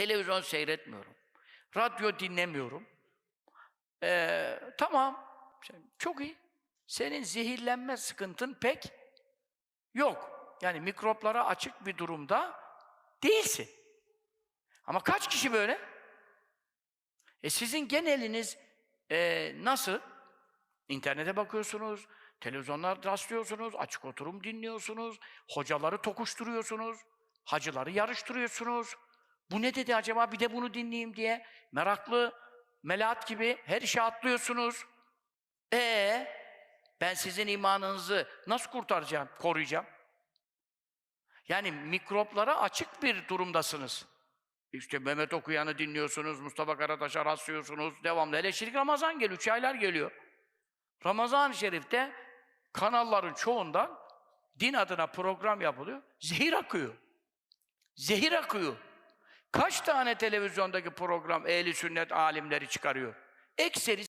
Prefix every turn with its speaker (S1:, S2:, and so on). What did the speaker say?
S1: Televizyon seyretmiyorum. Radyo dinlemiyorum. Ee, tamam. Çok iyi. Senin zehirlenme sıkıntın pek yok. Yani mikroplara açık bir durumda değilsin. Ama kaç kişi böyle? E sizin geneliniz e, nasıl? İnternete bakıyorsunuz, televizyonlar rastlıyorsunuz, açık oturum dinliyorsunuz, hocaları tokuşturuyorsunuz, hacıları yarıştırıyorsunuz. Bu ne dedi acaba bir de bunu dinleyeyim diye meraklı, melahat gibi her işe atlıyorsunuz. Ee, ben sizin imanınızı nasıl kurtaracağım, koruyacağım? Yani mikroplara açık bir durumdasınız. İşte Mehmet Okuyan'ı dinliyorsunuz, Mustafa Karataş'a rastlıyorsunuz, devamlı. Hele şimdi Ramazan geliyor, üç aylar geliyor. Ramazan-ı Şerif'te kanalların çoğundan din adına program yapılıyor, zehir akıyor. Zehir akıyor. Kaç tane televizyondaki program ehli sünnet alimleri çıkarıyor? Ekseri